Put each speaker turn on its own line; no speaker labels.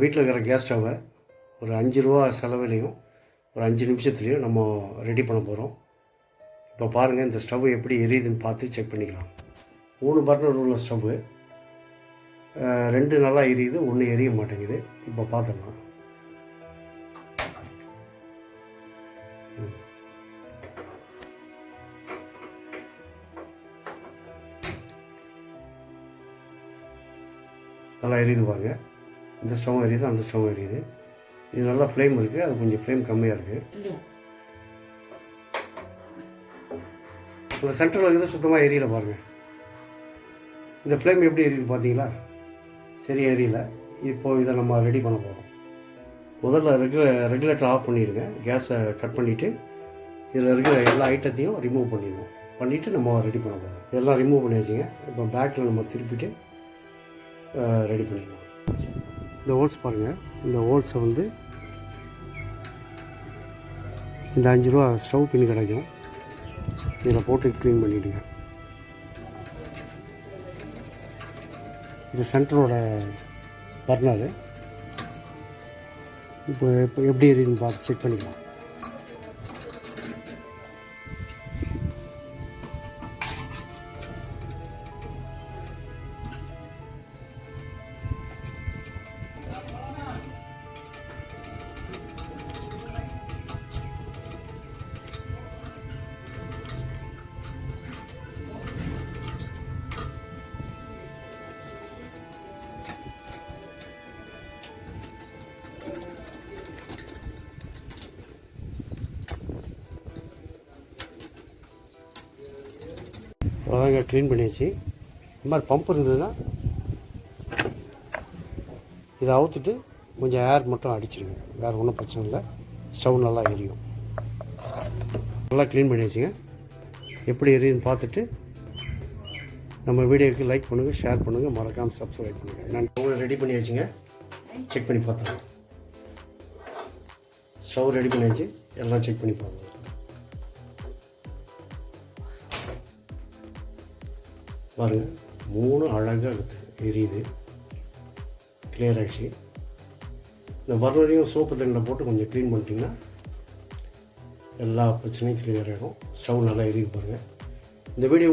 வீட்டில் இருக்கிற கேஸ் ஸ்டவ்வை ஒரு அஞ்சு ரூபா செலவுலையும் ஒரு அஞ்சு நிமிஷத்துலையும் நம்ம ரெடி பண்ண போகிறோம் இப்போ பாருங்கள் இந்த ஸ்டவ் எப்படி எரியுதுன்னு பார்த்து செக் பண்ணிக்கலாம். மூணு பர்னர் உள்ள ஸ்டவ்வு ரெண்டு நல்லா எரியுது ஒன்று எரிய மாட்டேங்குது. இப்போ பார்த்துடலாம் நல்லா எரியுது பாருங்கள் இந்த ஸ்டவ்வும் எரியுது அந்த ஸ்டவ்வும் எரியுது இது. நல்லா ஃப்ளேம் இருக்குது அது கொஞ்சம் ஃப்ளேம் கம்மியாக இருக்குது அந்த சென்டரில் இருக்கிறது சுத்தமாக எரியல பாருங்கள் இந்த ஃப்ளேம் எப்படி எரியுது பார்த்தீங்களா சரி எரியல. இப்போ இதை நம்ம ரெடி பண்ண போகிறோம் முதல்ல ரெகுல ரெகுலேட்டர் ஆஃப் பண்ணிடுங்க. கேஸை கட் பண்ணிவிட்டு இதில் இருக்கிற எல்லா ஐட்டத்தையும் ரிமூவ் பண்ணிடணும். பண்ணிவிட்டு நம்ம ரெடி பண்ண போகிறோம் இதெல்லாம் ரிமூவ் பண்ணி வச்சுங்க இப்போ பேக்கில் நம்ம திருப்பிட்டு ரெடி பண்ணிடலாம் இந்த ஹோல்ஸ் பாருங்கள் இந்த ஹோல்ஸை வந்து இந்த அஞ்சு ரூபா ஸ்டவ் பின் கிடைக்கும். இதில் போட்டு க்ளீன் பண்ணிவிடுங்க இது சென்டரோட பர்னரு. இப்போ இப்போ எப்படி எரியுதுன்னு பார்த்து செக் பண்ணிக்கலாம். அவ்வளோதாங்க க்ளீன் பண்ணியாச்சு. இந்த மாதிரி பம்ப் இருந்ததுன்னா இதை அவுத்துட்டு கொஞ்சம் ஏர் மட்டும் அடிச்சிருங்க. வேறு ஒன்றும் பிரச்சனை இல்லை. ஸ்டவ் நல்லா எரியும். நல்லா க்ளீன் பண்ணியாச்சுங்க. எப்படி எரியுதுன்னு பார்த்துட்டு நம்ம வீடியோக்கு லைக் பண்ணுங்கள் ஷேர் பண்ணுங்கள் மறக்காமல் சப்ஸ்கிரைப் பண்ணுங்கள் நான் ஸ்டவ் ரெடி பண்ணியாச்சுங்க. செக் பண்ணி பார்த்துருங்க ஸ்டவ் ரெடி பண்ணியாச்சு. எல்லாம் செக் பண்ணி பார்த்துருங்க பாருங்க மூணு அழகாக இருக்குது எரியுது கிளியர் ஆகிடுச்சு இந்த மறுபடியும் சோப்பு தண்ணியில் போட்டு கொஞ்சம் க்ளீன் பண்ணிட்டீங்கன்னா எல்லா பிரச்சனையும் கிளியர் ஆகிடும் ஸ்டவ் நல்லா எரியுது பாருங்கள் இந்த வீடியோ